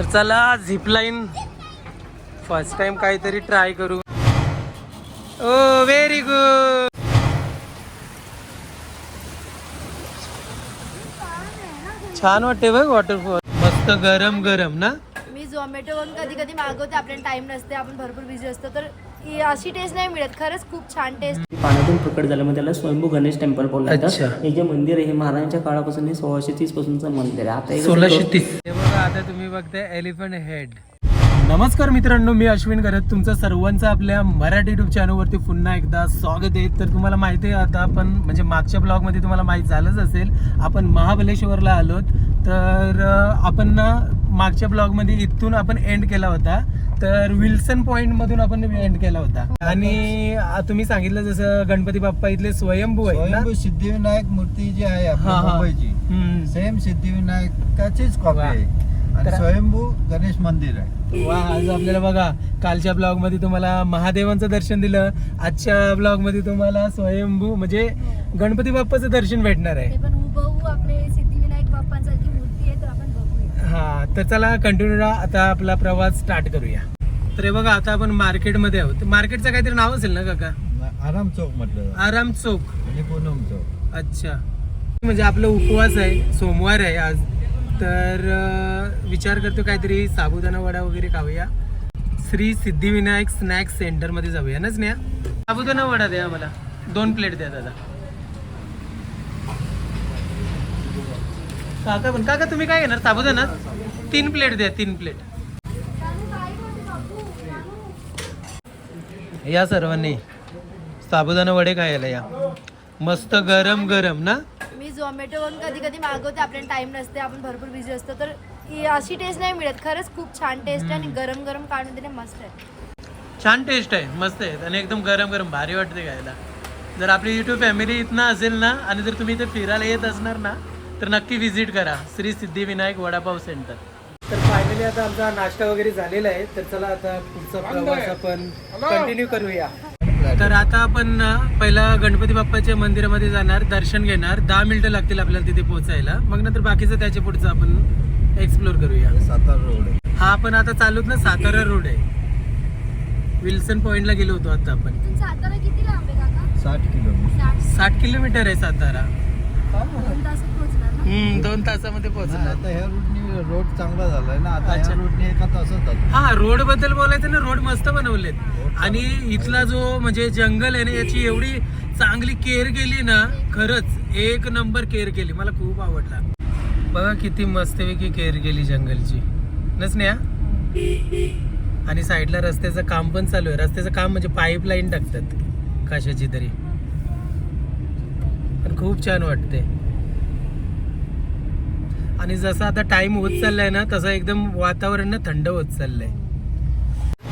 तर चला zipline first time काहीतरी ट्राय करू. ओ व्हेरी गुड छान वाटते बघ वॉटरफॉल मस्त गरम गरम ना? मी झोमॅटोवरून कधी कधी मागवते आपल्याला टाइम नसते आपण भरपूर बिझी असतो तर ही अशी टेस्ट नाही मिळत. खरंच खूप छान टेस्ट पाण्यातून प्रकट झालं मग त्याला स्वयंभू गणेश टेम्पल. जातं हे जे मंदिर आहे हे महाराजांच्या काळापासून हे सोळाशे तीस पासूनचं मंदिर आहे. आता सोळाशे तीस. आता तुम्ही बघताय एलिफंट हेड. नमस्कार मित्रांनो मी अश्विन करत तुमचं सर्वांचं आपल्या मराठी युट्यूब चॅनलवरती पुन्हा एकदा स्वागत आहे. तर तुम्हाला माहिती आहे आता आपण म्हणजे मागच्या ब्लॉगमध्ये तुम्हाला माहीत झालंच असेल आपण महाबलेश्वरला आलोत. तर आपण ना मागच्या ब्लॉगमध्ये इथून आपण एंड केला होता. तर विल्सन पॉइंट मधून आपण एंड केला होता आणि तुम्ही सांगितलं जसं गणपती बाप्पा इथले स्वयंभू स्वयंभू सिद्धिविनायक मूर्ती जी आहे. मुंबईची. सेम सिद्धिविनायकाचीच कॉपी. आहे आणि स्वयंभू गणेश मंदिर आहे वा आज आपल्याला बघा कालच्या ब्लॉगमध्ये तुम्हाला महादेवांचं दर्शन दिलं आजच्या ब्लॉगमध्ये तुम्हाला स्वयंभू म्हणजे गणपती बाप्पाचं दर्शन भेटणार आहे ते पण हुबहू आपले सिद्धिविनायक बाप्पांसारखी मूर्ती आहे तर आपण बघूया हा तर चला कंटिन्यू आता आपला प्रवास स्टार्ट करूया. तर हे बघा आता आपण मार्केटमध्ये आहोत. मार्केटचं काहीतरी नाव असेल ना काका? आराम चौक म्हटलं. आराम चौक. आणि पूनम चौक. अच्छा. म्हणजे आपलं उपवास आहे सोमवार आहे आज. तर विचार करतो काहीतरी साबुदाणा वडा वगैरे खाऊया. श्री सिद्धिविनायक स्नॅक्स सेंटरमध्ये जाऊया ना स्नेहा? साबुदाणा वडा द्या मला दोन प्लेट द्या दादा. काका पण काका तुम्ही काय घेणार? साबुदाणा? तीन प्लेट द्या तीन प्लेट. या सर्वांनी. साबुदाणा वडे खायला या. मस्त गरम गरम ना? मी झोमॅटोवरून कधी कधी मागवते आपल्याला टाइम नसते आपण भरपूर बिझी असतो तर ही अशी टेस्ट नाही मिळत. खरंच खूप छान टेस्ट आहे आणि गरम गरम काढून दिले मस्त आहे. छान टेस्ट आहे मस्त आहे. आणि एकदम गरम गरम भारी वाटते खायला. जर आपली युट्यूब फॅमिली इथनं असेल ना आणि जर तुम्ही इथे फिरायला येत असणार ना तर नक्की व्हिजिट करा. श्री सिद्धिविनायक वडापाव सेंटर तर फायनली आता आमचा नाश्ता वगैरे झालेला आहे. तर चला आता पुढचा प्रवास आपण कंटिन्यू करूया. तर आता आपण पहिला गणपती बाप्पाच्या मंदिरामध्ये जाणार दर्शन घेणार. दहा मिनिटं लागतील आपल्याला तिथे पोहोचायला. मग नंतर बाकीचं त्याच्या पुढचं आपण एक्सप्लोर करूया. सातारा रोड आहे. हा आपण आता चालूत ना सातारा रोड आहे. विल्सन पॉइंटला गेलो होतो आता आपण. सातारा किती लांब आहे काका? साठ किलोमीटर. साठ किलोमीटर. आहे सातारा. दोन तासात पोहोचणार ना? हम्म दोन तासामध्ये पोहोचणार. आता ह्या रोड चांगला झालाय ना आता अच्छा. रूटनी एका तासात जातो. हा रोडबद्दल बोलायचं ना रोड मस्त बनवलेत. आणि इथला जो म्हणजे जंगल आहे ना याची एवढी चांगली केअर केली ना खरंच एक नंबर केअर केली. मला खूप आवडला. बघा किती मस्तपैकी केअर केली जंगलची. नसण्या आणि साईडला रस्त्याचं काम पण चालू आहे. रस्त्याचं काम म्हणजे पाईपलाईन टाकतात कशाची तरी. पण खूप छान वाटते आणि जसं आता टाइम होत चाललाय ना तसं एकदम वातावरण ना थंड होत चाललंय.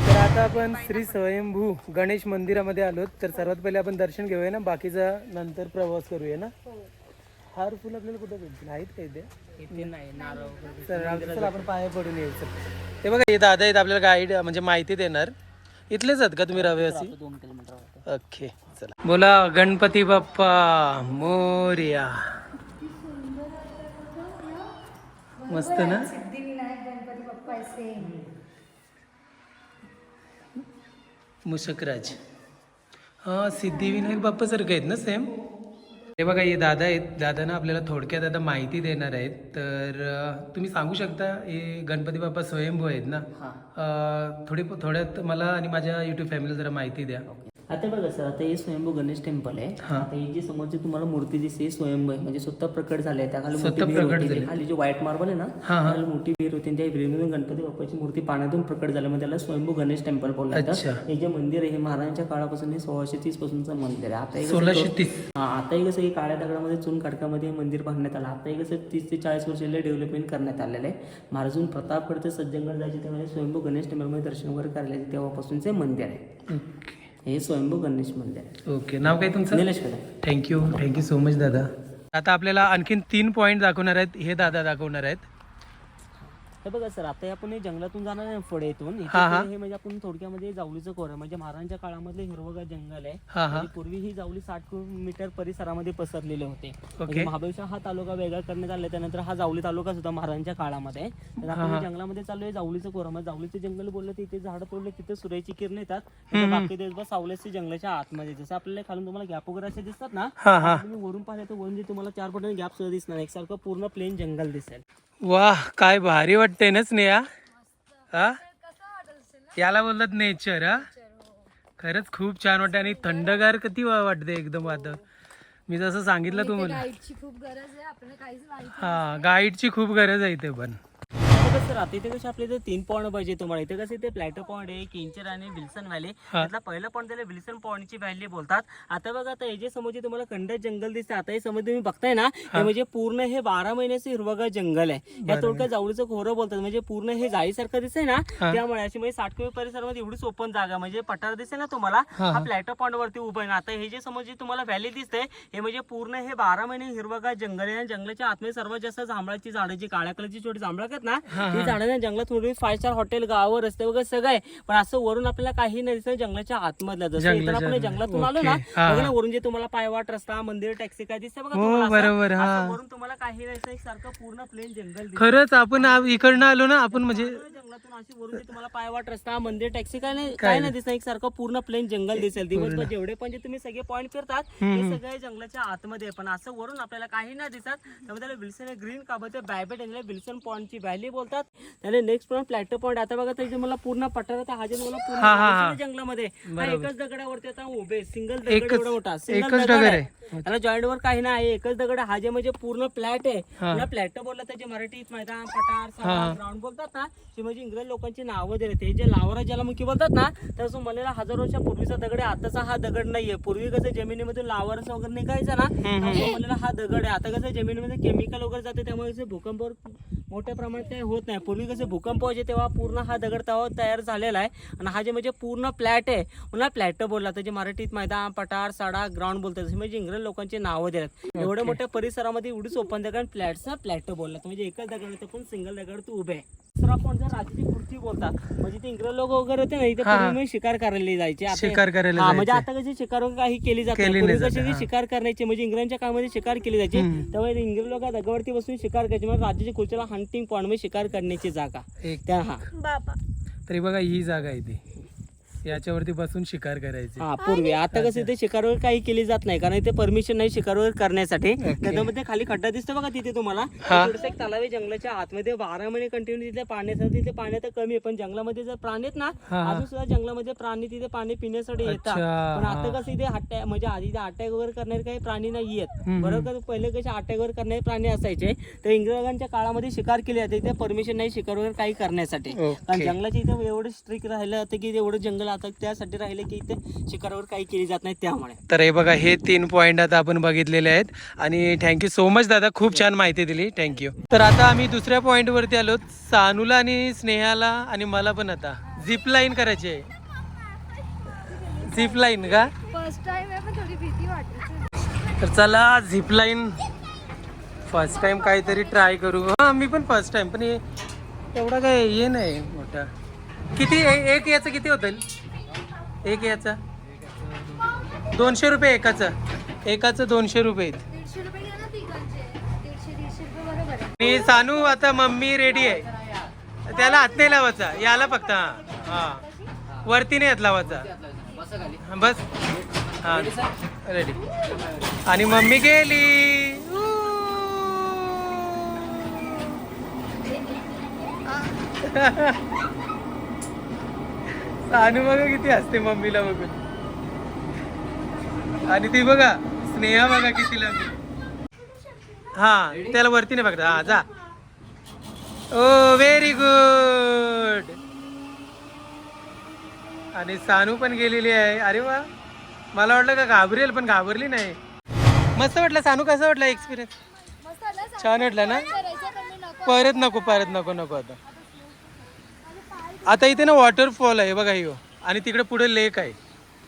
तर आता आपण श्री स्वयंभू गणेश मंदिरामध्ये आलो तर सर्वात पहिले आपण दर्शन घेऊया ना बाकीचा नंतर प्रवास करूया ना. हार फुल आपल्याला कुठे भेटतील? आहेत काही ते चला आपण पाया पडून यायचं. ते बघा हे दादा आहेत आपल्याला गाईड म्हणजे माहिती देणार. इथलेच आहेत का तुम्ही दोन किलोमीटर ओके चला. बोला गणपती बाप्पा मोर्या. मस्त ना? मुशकराज. हा सिद्धिविनायक बाप्पा सारखं आहेत ना सेम हे बघा हे दादा आहेत. दादा ना आपल्याला थोडक्यात आता माहिती देणार आहेत. तर तुम्ही सांगू शकता हे गणपती बाप्पा स्वयंभू आहेत ना? थोडी थोड्यात मला आणि माझ्या युट्यूब फॅमिलीला जरा माहिती द्या. आता बघा सर आता हे स्वयंभू गणेश टेम्पल आहे. आता ही जी समोरची तुम्हाला मूर्ती दिसते ही स्वयंभू आहे. म्हणजे स्वतः प्रकट झाले त्या खाली स्वतः मोठी विहीर प्रकट होती. झाली. खाली जे व्हाईट मार्बल आहे ना हा, हा. त्याला मोठी विहीर होती. आणि त्या विहिरीमधून गणपती बाप्पाची मूर्ती पाण्यातून प्रकट झाली. म्हणजे त्याला स्वयंभू गणेश टेम्पल बोललं अच्छा. जातं हे जे मंदिर आहे हे महाराजांच्या काळापासून हे सोळाशे तीस पासूनचं मंदिर आहे. आता हे कसं सोळाशे तीस. हा आताही कसं हे काळ्या दगडामध्ये चून काडकामध्ये हे मंदिर बांधण्यात आलं. आताही कसं तीस ते चाळीस वर्षाला डेव्हलपमेंट करण्यात आलेलं आहे. महाराजून प्रतापगड ते सज्जनगड जायचे तेव्हा स्वयंभू गणेश टेम्पलमध्ये दर्शन वगैरे करायला तेव्हापासूनचे मंदिर आहे. हे स्वयंभू गणेश मंदिर आहे. ओके नाव काय तुमचं? Nilesh Kadam thank you thank you so much दादा. आता आपल्याला आणखीन तीन पॉईंट दाखवणार आहेत हे दादा दाखवणार आहेत. हे बघा सर आता आपण हे जंगलातून जाणार आहे फळे इथून इथे हा, हा. हे म्हणजे आपण थोडक्यामध्ये जावलीचं कोर म्हणजे महाराजांच्या काळामधले हिरवगार जंगल आहे. हा हा. म्हणजे पूर्वी ही जावली साठ मीटर परिसरामध्ये पसरलेले होते. ओके. म्हणजे महाबळेश्वर हा तालुका वेगळा करण्यात आला. त्यानंतर हा जावली तालुका सुद्धा महाराजांच्या काळामध्ये आहे. तर आपण हे जंगलामध्ये चाललोय जावलीचं कोरा मग जावलीचं जंगल बोललं तर इथे झाडं तोडले तिथे सूर्याची किरण येतात. बाकी दिवसभर सावल्याचे जंगलाच्या आतमध्ये. जसं आपल्याला खालून तुम्हाला गॅप वगैरे असे दिसतात ना हा हा. तुम्ही वरून पाहिले तर वरून जे तुम्हाला चार पटाने गॅप सुद्धा दिसणार एकसारखं पूर्ण प्लेन जंगल दिसेल. वाह काय भारी वाटतंय. ना स्नेहा हा? याला बोलतात नेचर हा? खरंच खूप छान वाटतं आणि थंडगार किती वाटते एकदम आता. मी जसं सांगितलं तुम्हाला हा गाईडची खूप गरज आहे इथे पण. आता कसं राहते इथे कसे आपले इथे तीन पॉईंट पाहिजे तुम्हाला. इथे कसं इथे प्लॅटो पॉईंट आहे किंचर आणि विल्सन व्हॅली त्यातला पहिला पॉईंट त्याला विल्सन पॉईंटची व्हॅली बोलतात. आता बघा आता हे जे समोर जे तुम्हाला खंड जंगल दिसते आता हे समोर तुम्ही बघताय ना हे. म्हणजे पूर्ण हे बारा महिन्याचं हिरवगार जंगल आहे. या थोडक्यात जावळीचं खोरं बोलतात. म्हणजे पूर्ण हे जाळीसारखं दिसतंय ना त्यामुळे अशी म्हणजे साठ किलो परिसरामध्ये एवढीच ओपन जागा म्हणजे पठार दिसते ना तुम्हाला हा प्लॅटो पॉईंट वरती उभं आहे ना. आता हे जे समोर जे तुम्हाला व्हॅली दिसते हे म्हणजे पूर्ण हे बारा महिने हिरवगार जंगल आहे. आणि जंगलाच्या आतमध्ये सर्वात जास्त जांभळाची झाडं जी काळ्या कलरची छोटी जांभळं आहेत ना ही झाडं ना जंगलात थोडी फाय स्टार हॉटेल गावं रस्ते वगैरे सगळं आहे पण असं वरून आपल्याला काही नाही दिसत जंगलाच्या आतमधलं जसं इथं आपण जंगलातून आलो ना बघा ना वरून जे तुम्हाला पायवाट रस्ता मंदिर टॅक्सी काय दिसते बघा हो, तुम्हाला असं? बरोबर, हा. असं वरून तुम्हाला काही नाही दिसत, एक सारखं पूर्ण प्लेन जंगल दिसतं. खरंच आपण आ- इकडनं आलो ना आपण म्हणजे जंगलातून अशी वरून तुम्हाला पायवाट रस्ता मंदिर टॅक्सी काय नाही काय नाही दिसत एक सारखं पूर्ण प्लेन जंगल दिसेल. दिवसभर जेवढे पण जे तुम्ही सगळे पॉईंट फिरतात ते सगळे जंगलाच्या आतमध्ये. पण असं वरून आपल्याला काही नाही दिसत. त्यामुळे त्याला विल्सन ग्रीन काबत बॅबेट आणि विल्सन पॉईंटची व्हॅली बोलतात. त्याला नेक्स्ट पॉईंट प्लॅटो पॉईंट आता बघा त्याचे मला पूर्ण पठारात हा जे तुम्हाला पूर्ण जंगलामध्ये. एकच दगडावरती आता उभे सिंगल दगड एवढा मोठा. सिंगल दगड आहे. त्याला जॉईंट वर काही नाही. एकच दगड हा जे म्हणजे पूर्ण फ्लॅट आहे. मला फ्लॅट बोलला त्याचे मराठीत मैदान पठार ग्राउंड बोलतात ना ते म्हणजे इंग्रज लोकांची नावं दिले ते जे लावरा ज्यालामुखी बोलतात ना तर असं म्हणलेला हजार वर्षापूर्वीचा दगड आहे. आताचा हा दगड नाहीये. पूर्वी कसं जमिनीमधून लावरस वगैरे निघायचा ना म्हणलेला हा दगड आहे. आता कसं जमिनीमध्ये केमिकल वगैरे जाते त्यामुळे भूकंपावर मोठ्या प्रमाणात काही होत नाही. पूर्वी कसं भूकंप व्हायचे तेव्हा पूर्ण हा दगड तेव्हा तयार झालेला आहे. आणि हा जे म्हणजे पूर्ण फ्लॅट आहे मला फ्लॅट बोलला त्याचे मराठीत मैदान पठार सडा ग्राउंड बोलतात. जसे म्हणजे इंग्रज लोकांची नावं दिल्यात एवढ्या मोठ्या परिसरामध्ये एवढीच ओपन दगड फ्लॅटचा फ्लॅट बोलला म्हणजे एकच दगड होतं पण सिंगल दगड तू उभे आहे. दुसरा आपण जर रात्रीची खुर्ची बोलतात म्हणजे ते इंग्रज लोक वगैरे होते ना इथे म्हणजे शिकार करायला जायचे. शिकार करायला म्हणजे आता कशी शिकार वगैरे काही केली जाते कशी शिकार करण्याची म्हणजे इंग्रजांच्या काळामध्ये शिकार केली जायची. तेव्हा इंग्रज लोक दगडवरती बसून शिकार करायचे. म्हणजे राज्याची खुर्चीला हंटिंग पॉइंट म्हणजे शिकार करण्याची जागा. एक. त्या हा. बाबा. तरी बघा ही जागा आहे ती. याच्यावरती बसून शिकार करायची. हा पूर्वी. आता कसं इथे शिकार वगैरे काही केली जात नाही. कारण इथे परमिशन नाही शिकार वगैरे करण्यासाठी त्याच्यामध्ये खाली खड्डा दिसतो बघा तिथे तुम्हाला. थोडस एक तलाव आहे जंगलाच्या आतमध्ये. बारा महिने कंटिन्यू तिथे पाण्यासाठी तिथे पाणी आता कमी आहे. पण जंगलामध्ये जर प्राणी आहेत ना अजून सुद्धा जंगलामध्ये प्राणी तिथे पाणी पिण्यासाठी येतात. पण आता कसं इथे अटॅक म्हणजे आधी इथे अटॅक वगैरे करणारे काही प्राणी नाही आहेत. बरोबर का? पहिले कसे अटॅक वगैरे करणारे प्राणी असायचे. तर इंग्रजांच्या काळामध्ये शिकार केली जाते. इथे परमिशन नाही शिकार वगैरे काही करण्यासाठी. कारण जंगलाच्या इथे एवढं स्ट्रिक्ट राहिलं होतं की एवढं जंगल आता त्यासाठी राहिलं की इथे शिकार वगैरे काही केली जात नाही त्यामुळे. तर हे बघा हे तीन पॉइंट आता आपण बघितलेले आहेत. आणि थँक्यू सो मच दादा खूप छान माहिती दिली. थँक्यू तर आता आम्ही दुसऱ्या पॉइंट वरती आलो. सानूला आणि स्नेहाला आणि मला पण आता. झिप लाईन करायची आहे. झिप लाईन का? फर्स्ट टाइम आहे पण थोडी भीती वाटते. तर चला झिप लाईन फर्स्ट टाइम काहीतरी ट्राय करू. हां मी पण फर्स्ट टाइम पण हे एवढा काय हे नाही मोठा. किती एक याचं किती होतं एक याचा. दोनशे रुपये एकाचं. एकाचं दोनशे रुपये मी सानू आता मम्मी रेडी आहे. त्याला हात नाही लावायचा. याला फक्त हा. हा. वरती नाही हात लावायचा. बस. हा. रेडी आणि मम्मी गेली. सानू बघा किती हसते मम्मीला बघून. आणि ती बघा स्नेहा बघा किती लागली हा त्याला वरती नाही बघता. हा जा. ओ व्हेरी गुड आणि सानू पण गेलेली आहे. अरे वा. मला वाटलं का घाबरेल पण घाबरली नाही. मस्त वाटलं सानू कसं वाटलं एक्सपिरियन्स. छान वाटलं ना? परत नको परत नको नको आता. आता इथे ना वॉटरफॉल आहे बघा ह्यो आणि तिकडे पुढे लेक आहे.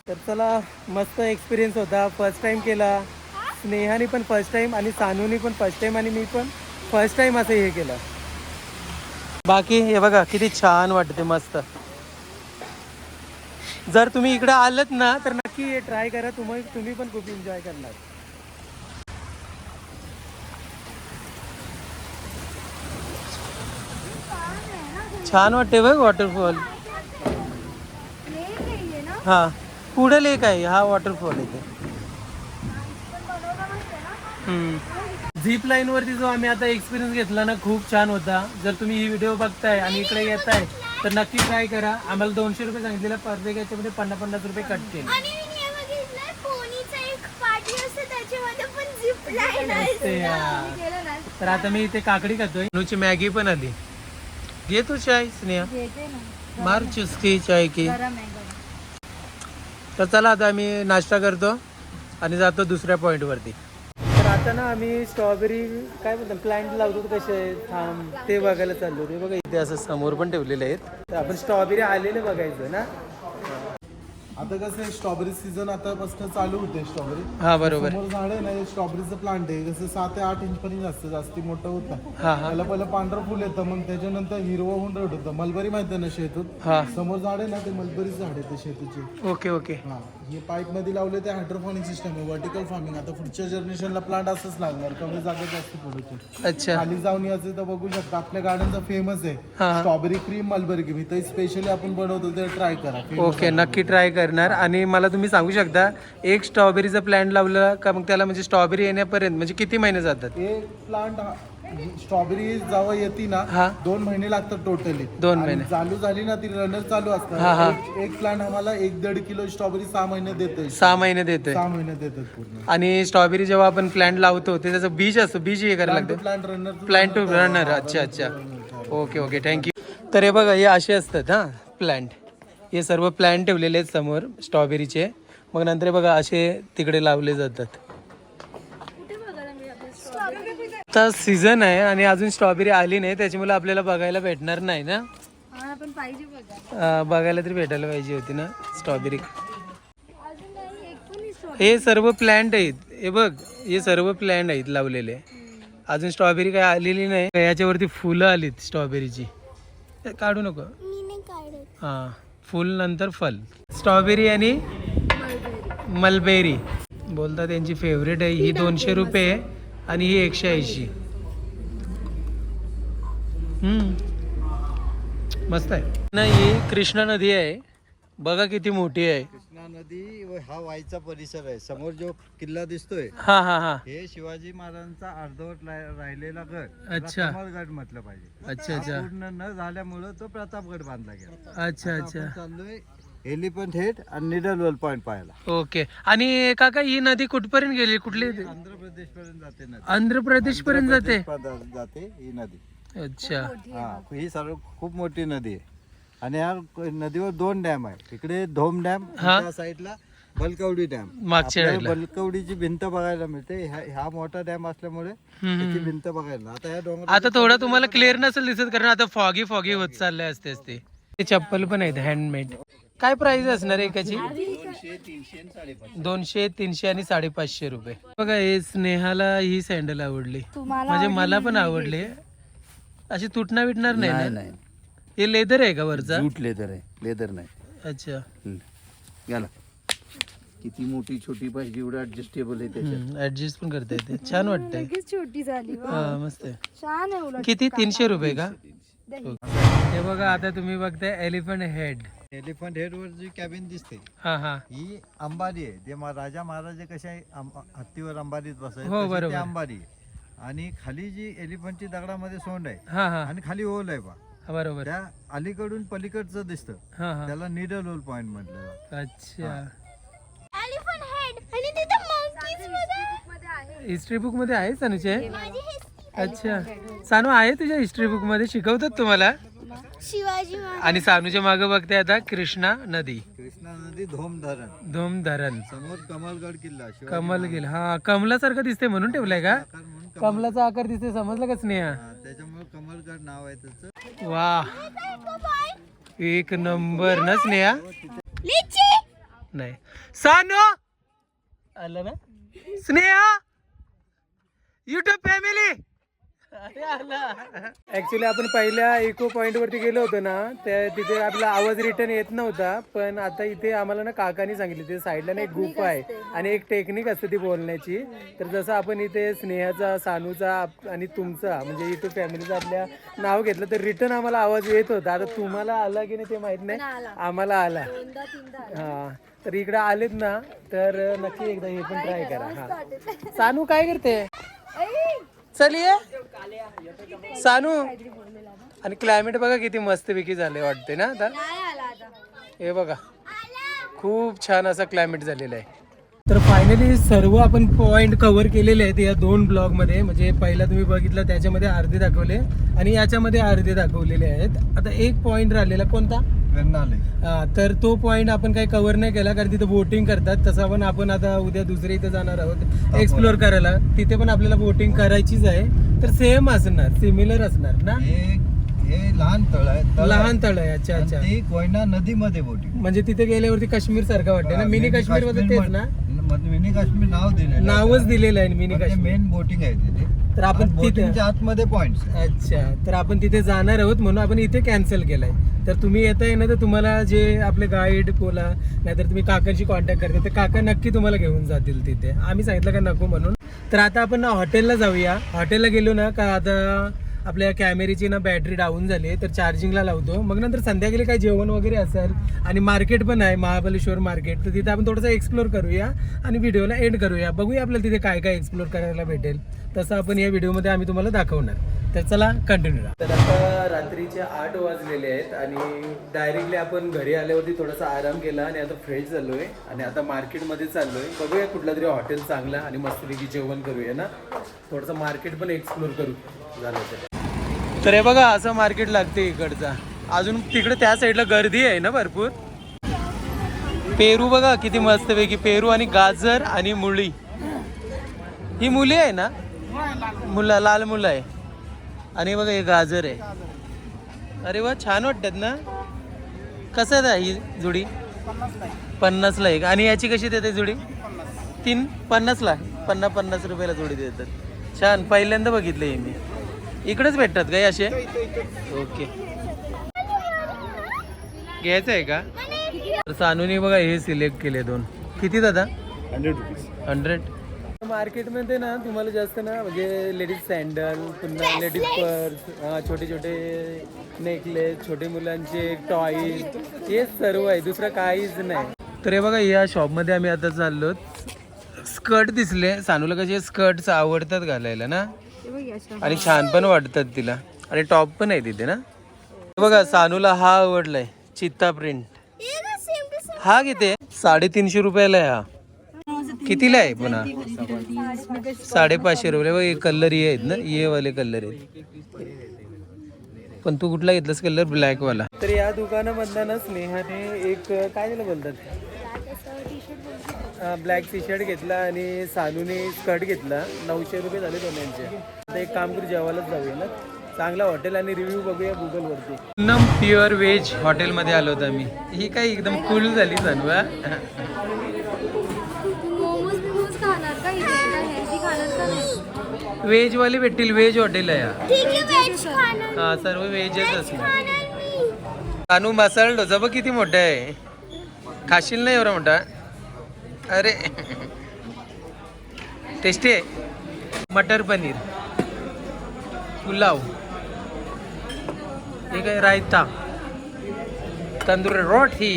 तर चला मस्त एक्सपिरियन्स होता. फर्स्ट टाइम केला. स्नेहाने पण फर्स्ट टाइम आणि सानूने पण फर्स्ट टाइम आणि मी पण फर्स्ट टाइम असं हे केलं. बाकी हे बघा किती छान वाटते मस्त. जर तुम्ही इकडे आलत ना तर नक्की हे ट्राय करा. तुम्ही तुम्ही पण खूप एन्जॉय करणार. छान वाटते बघ वॉटरफॉल हा पुढे लेक आहे हा वॉटरफॉल आहे ते. झीप लाईन वरती जो आम्ही आता एक्सपिरियन्स घेतला ना खूप छान होता. जर तुम्ही ही व्हिडिओ बघताय आणि इकडे येताय तर नक्की ट्राय करा. आम्हाला दोनशे रुपये सांगितलेलं प्रत्येक याच्यामध्ये पन्नास पन्नास रुपये कट केले. आणि मी बघितलंय पोनीचा एक पार्टी असते त्याच्यामध्ये पण झिप लाईन ते. तर आता मी इथे काकडी खातोय. अनुची मॅगी पण आली. घे तू चाय स्नेहा. घेते ना. मार चुस्की चाय की गरम आहे गरम. तर चला आता आम्ही नाश्ता करतो आणि जातो दुसऱ्या पॉईंट वरती. तर आता ना आम्ही स्ट्रॉबेरी काय म्हणतो प्लांट लावतो ते कसे आहेत? थांब ते बघायला चाललो ते बघा इथे असं समोर पण ठेवलेले आहेत. तर आपण स्ट्रॉबेरी आलेले बघायचं ना. आता कसं स्ट्रॉबेरी सीझन आतापासून चालू होते स्ट्रॉबेरी हा बरोबर. समोर झाड आहे ना हे स्ट्रॉबेरीचं प्लांट आहे. कसं सात ते आठ इंच पर्यंत असतं जास्ती मोठं होतं. हा हा. त्याला पहिलं पांढरं फुल येतं मग त्याच्यानंतर हिरवं होऊन रड होतं. मलबरी माहिती ना शेतूत? हा. समोर झाड आहे ना ते मलबरीचं झाड आहे ते शेतीचे. Okay okay. हा. हे पाईपमध्ये लावले ते हायड्रोफॉनिक सिस्टम आहे व्हर्टिकल फार्मिंग आता पुढच्या जनरेशनला प्लांट असंच लागणार कमी जागा जास्त पडूचे. अच्छा. खाली जाऊन यायचं तर बघू शकता आपल्या गार्डनचा फेमस आहे. हा. स्ट्रॉबेरी क्रीम मलबरी क्रीम इथं स्पेशली आपण बनवतो ते ट्राय करा. ओके नक्की ट्राय करणार आणि मला तुम्ही सांगू शकता एक स्ट्रॉबेरीचा प्लॅन लावला का मग त्याला म्हणजे स्ट्रॉबेरी येण्यापर्यंत म्हणजे किती महिने जातात? एक प्लांट स्ट्रॉबेरी जेव्हा येते ना हा. दोन महिने लागतात टोटली दोन महिने. चालू झाली ना ती रनर चालू हा, हा. असतात एक प्लांट आम्हाला एक दीड किलो स्ट्रॉबेरी सहा महिने देते सहा महिने देतोय. सहा महिने देतात पूर्ण. आणि स्ट्रॉबेरी जेव्हा आपण प्लांट लावतो ते त्याचं बीज असतो बीज हे करायला लागतं. Plant runner plant to runner अच्छा अच्छा. ओके ओके थँक्यू तर हे बघा हे असे असतात हां प्लांट हे सर्व प्लांट ठेवलेले आहेत समोर स्ट्रॉबेरीचे मग नंतर बघा असे तिकडे लावले जातात. आता सीझन आहे आणि अजून स्ट्रॉबेरी आली नाही त्याच्यामुळे आपल्याला बघायला भेटणार नाही ना? हा बघायला तरी भेटायला पाहिजे होती ना स्ट्रॉबेरी. हे सर्व प्लांट आहेत. हे बघ हे सर्व प्लांट आहेत लावलेले. अजून स्ट्रॉबेरी काय आलेली नाही. याच्यावरती फुलं आलीत स्ट्रॉबेरीची काढू नको. हां. फुल नंतर फल. स्ट्रॉबेरी आणि मलबेरी. बोलता त्यांची फेवरेट आहे. ही दोनशे रुपये आहे आणि ही एकशे ऐंशी. मस्त आहे. ना ही कृष्णा नदी आहे. बघा किती मोठी आहे. कृष्णा नदी व हा वाईचा परिसर आहे. समोर जो किल्ला दिसतोय हा हा हा. हे शिवाजी महाराजांचा अर्धवट रा- राहिलेला गड. त्याला अच्छा. कमलगड म्हटलं पाहिजे. अच्छा हा अच्छा. पूर्ण न झाल्यामुळं तो प्रतापगड बांधला गेला. अच्छा आता अच्छा. आपण चाललोय एलिफंट हेड आणि निडल पॉइंट पाहायला. ओके. आणि काका ही नदी कुठपर्यंत गेली? कुठली आंध्र प्रदेश पर्यंत जाते नदी. आंध्र प्रदेश पर्यंत जाते? प्रदेशपर्यंत जाते ही नदी. अच्छा. हा ही सर्व खूप मोठी नदी आहे. आणि या नदीवर दोन डॅम आहे इकडे धोम डॅम हा. त्या साईडला बलकवडी डॅम. मागच्या आपल्याला. बलकवडीची भिंत बघायला मिळते. ह्या हा मोठा डॅम असल्यामुळे त्याची. भिंत बघायला. आता ह्या डोंगर आता थोडा तुम्हाला क्लिअर नसेल दिसत कारण आता फॉगी फॉगी होत चालले असते असते. ते चप्पल पण आहेत हँडमेड काय प्राइस असणार आहे एकाची? दोनशे तीनशे आणि साडेपाचशे रुपये. बघा हे स्नेहाला ही सँडल आवडली. तुम्हाला म्हणजे मला पण आवडली. अशी तुटणार विटणार नाही ना हे लेदर आहे का वरचा? जूट लेदर आहे. लेदर नाही. अच्छा. गेला किती मोठी छोटी पाहिजे एवढं ऍडजस्टेबल आहे त्याच्यात. ऍडजस्ट पण करता येते. छान वाटतंय. लगेच छोटी झाली वा. हा, मस्त आहे. छान आहे उलट. किती? तीनशे रुपये का? हे बघा आता तुम्ही बघताय एलिफंट हेड एलिफंट हेड वर जी कॅबिन दिसते हा हा. ही अंबारी आहे. जे मा- राजा महाराजे कशा हत्तीवर अंबारीत बसायचे हो, ती बरोबर. अंबारी आहे. आणि खाली जी एलिफंटची दगडामध्ये सोंड आहे हा हा. आणि खाली ओल आहे बा. बरोबर. त्या अलीकडून पलीकडचं दिसतं. हा हा. त्याला निडल ओल पॉइंट म्हटलं जातं. अच्छा. एलिफंट हेड आणि तिथे monkeys बघा मध्ये आहे. हिस्ट्री बुकमध्ये आहे सानूचे माझी हे. अच्छा. सानू आहे तुझ्या हिस्ट्री बुकमध्ये? शिकवतात तुम्हाला? शिवाजी महाराज. आणि सानूच्या मागे बघते आता कृष्णा नदी. कृष्णा नदी धोम धरण धोम धरण समोर कमलगड किल्ला शिवाजी कमल गेल हा कमलासारखं दिसते म्हणून ठेवलाय का? महाराज कमलाचा आकार दिसते समजलं का स्नेहा? हा, त्याच्यामुळे कमलगड नाव आहे त्याचं. वा. एक नंबर ना स्नेहा? लिची! नाही. सानू! आलं ना? स्नेहा! युट्यूब फॅमिली ऍक्च्युली आपण पहिल्या इको पॉइंट वरती गेलो होतो ना त्या तिथे आपला आवाज रिटर्न येत नव्हता पण आता इथे आम्हाला ना काकानी सांगितले तिथे साईडला ना एक गुफा आहे आणि एक टेक्निक असते ती बोलण्याची. तर जसं आपण इथे स्नेहाचा सानूचा आणि तुमचा म्हणजे इथे फॅमिलीचा आपल्या नाव घेतलं तर रिटर्न आम्हाला आवाज येत होता. आता तुम्हाला आला की नाही ते माहीत नाही. आम्हाला आला. हा. तर इकडे आलेत ना तर नक्की एकदा हे पण ट्राय करा. हा. सानू काय करते? चल सानू आणि क्लायमेट बघा किती मस्तपैकी झाले वाटते ना आता. हे बघा खूप छान असं क्लायमेट झालेला आहे. तर फायनली सर्व आपण पॉइंट कव्हर केलेले आहेत या दोन ब्लॉगमध्ये. म्हणजे पहिला तुम्ही बघितलं त्याच्यामध्ये अर्धे दाखवले आणि याच्यामध्ये अर्धे दाखवलेले आहेत. आता एक पॉइंट राहिलेला कोणता? तर तो पॉइंट आपण काही कव्हर नाही केला कारण तिथे बोटिंग करतात. तसं पण आपण आता उद्या दुसऱ्या इथे जाणार आहोत. एक्सप्लोर करायला. तिथे पण आपल्याला बोटिंग करायचीच आहे. तर सेम असणार सिमिलर असणार ना? हे लहान तळ आहे. लहान तळ आहे. अच्छा अच्छा. कोयना नदीमध्ये बोटिंग म्हणजे तिथे गेल्यावरती काश्मीर सारखं वाटते ना? मिनी काश्मीरमध्ये तेच ना? मिनी काश्मीर नाव दिलेलं नावच दिलेलं आहे मिनी काश्मीर. मेन बोटिंग आहे तिथे. तर आपण तिथे आतमध्ये पॉइंट अच्छा तर आपण तिथे जाणार आहोत म्हणून आपण इथे कॅन्सल केलंय. तर तुम्ही येताय ना तर तुम्हाला जे आपले गाईड बोला नाहीतर तुम्ही काकांशी कॉन्टॅक्ट करता तर काका नक्की तुम्हाला घेऊन जातील तिथे. आम्ही सांगितलं का नको म्हणून. तर आता आपण ना हॉटेलला जाऊया. हॉटेलला गेलो ना का आता आपल्या कॅमेऱ्याची ना बॅटरी डाऊन झाली आहे, तर चार्जिंगला लावतो. मग नंतर संध्याकाळी काय जेवण वगैरे असेल आणि मार्केट पण आहे महाबळेश्वर मार्केट तर तिथे आपण थोडंसं एक्सप्लोर करूया आणि व्हिडिओला एंड करूया. बघूया आपल्याला तिथे काय काय एक्सप्लोर करायला भेटेल. तसं आपण या व्हिडिओमध्ये आम्ही तुम्हाला दाखवणार. तर चला कंटिन्यू तर आता रात्रीचे आठ वाजलेले आहेत आणि डायरेक्टली आपण घरी आल्यावरती थोडासा आराम केला आणि आता फ्रेश झालोय. आणि आता मार्केटमध्ये चाललोय. बघूया कुठला तरी हॉटेल चांगला आणि मस्तपैकी जेवण करूया ना. थोडंसं मार्केट पण एक्सप्लोर करू. झालं तर. तर हे बघा असं मार्केट लागते इकडचा. अजून तिकडे त्या साईडला गर्दी आहे ना भरपूर. पेरू बघा किती मस्तपैकी. पेरू आणि गाजर आणि मुळी ही मुली आहे ना? मुलं लाल मुलं आहे. आणि बघा हे गाजर आहे. अरे वा छान वाटतात ना? कसं आहे ही जुडी? पन्नासला एक. आणि याची कशी देते जुडी? तीन? पन्नासला? पन्नास पन्नास रुपयाला जोडी देतात. छान. पहिल्यांदा बघितलं हे मी. इकडेच भेटतात काय असे? ओके. घ्यायचं आहे का? तर सानूने बघा हे सिलेक्ट केले दोन. किती दादा? हंड्रेड रुपीज हंड्रेड मार्केटमध्ये ना तुम्हाला जास्त ना म्हणजे लेडीज सँडल पुन्हा लेडीज पर्स छोटे छोटे नेकलेस छोटे मुलांचे टॉईज हे सर्व आहे दुसरं काहीच नाही. तर हे बघा या शॉपमध्ये आम्ही आता चाललो. स्कर्ट दिसले. सानूला कसे स्कर्ट्स आवडतात घालायला ना? आणि छान पण वाटतात तिला. आणि टॉप पण आहे तिथे ना? बघा सानूला हा आवडलाय चित्ता प्रिंट हा किती? साडेतीनशे रुपयाला आहे हा. कितीला आहे पुन्हा? साडेपाचशे रुपये. बघ कलर ये आहेत ना ये वाले कलर आहेत. पण तू कुठला घेतलास कलर? ब्लॅक वाला. तर या दुकानामधला ना स्नेहाने एक काय त्याला बोलतात? ब्लॅक टी शर्ट घेतला आणि सानूने स्कर्ट घेतला. नऊशे रुपये झाले दोन्यांचे आता एक काम करू जेवायलाच जाऊया ना. चांगला हॉटेल आणि रिव्ह्यू बघूया गुगल वरती. एकदम प्युअर व्हेज हॉटेलमध्ये आलो होतो आम्ही. ही काय एकदम कूल झाली सानू हा? मोमोज बिमोज खाणार का इथे हेल्दी खाणार का नाही व्हेज वाले भेटतील व्हेज हॉटेल आहे हा. ठीक आहे हा सर्व व्हेजच असणार. सानू मसाला डोसा बघ किती मोठा आहे. खाशील नाही एवढा मोठा? अरे. टेस्टी आहे. मटर पनीर. पुलाव. हे काय रायता. तंदूर रोटी.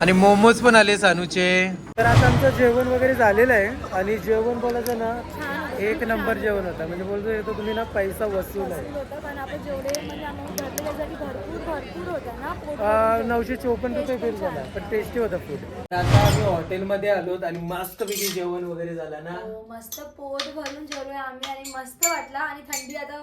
आणि मोमोज पण आले सानूचे. तर आता आमचं जेवण वगैरे झालेलं आहे. आणि जेवण बोलायचं ना एक नंबर जेवण होता. म्हणजे बोलतो येतो तुम्ही ना पैसा वसूल आहे. म्हणजे अमाऊंट भरले त्यासाठी भरपूर भरपूर होतं ना पोट अं, नऊशे चोपन्न रुपये बिल झाला पण टेस्टी होता फूड आता आम्ही हॉटेलमध्ये आलोत आणि मस्तपैकी जेवण वगैरे झालं ना. हो, मस्त पोट भरून जेवलोय आम्ही आणि मस्त वाटला आणि थंडी आता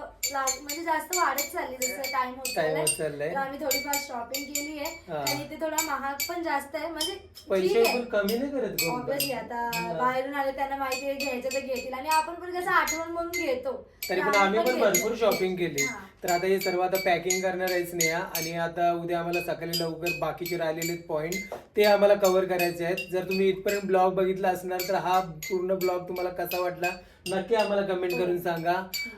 म्हणजे जास्त वाढत चालली जसं टाइम होत चाललाय. होत चाललाय. तर आम्ही थोडीफार शॉपिंग केली आहे. आणि ते थोडा महाग पण जास्त आहे म्हणजे पैसे पण कमी नाही करत. ऑब्विसली आता बाहेरून आले त्यांना माहिती आहे घ्यायचं तर घेतील. आणि आपण पण कसं आठवण म्हणून घेतो. तरी पण आम्ही पण. भरपूर शॉपिंग केली. हा. तर आता हे सर्व आता पॅकिंग करणार आहे स्नेहा. आणि आता उद्या आम्हाला सकाळी लवकर बाकीचे राहिलेले पॉईंट ते आम्हाला कव्हर करायचे आहेत. जर तुम्ही इथपर्यंत ब्लॉग बघितला असणार तर हा पूर्ण ब्लॉग तुम्हाला कसा वाटला नक्की आम्हाला कमेंट करून सांगा.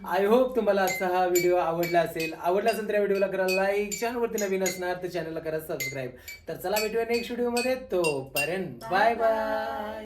आय होप तुम्हाला आजचा हा व्हिडिओ आवडला असेल. आवडला असेल तर या व्हिडिओला करा लाईक चॅनलवरती नवीन असणार तर चॅनलला करा सबस्क्राईब तर चला भेटूया नेक्स्ट व्हिडिओमध्ये तोपर्यंत बाय बाय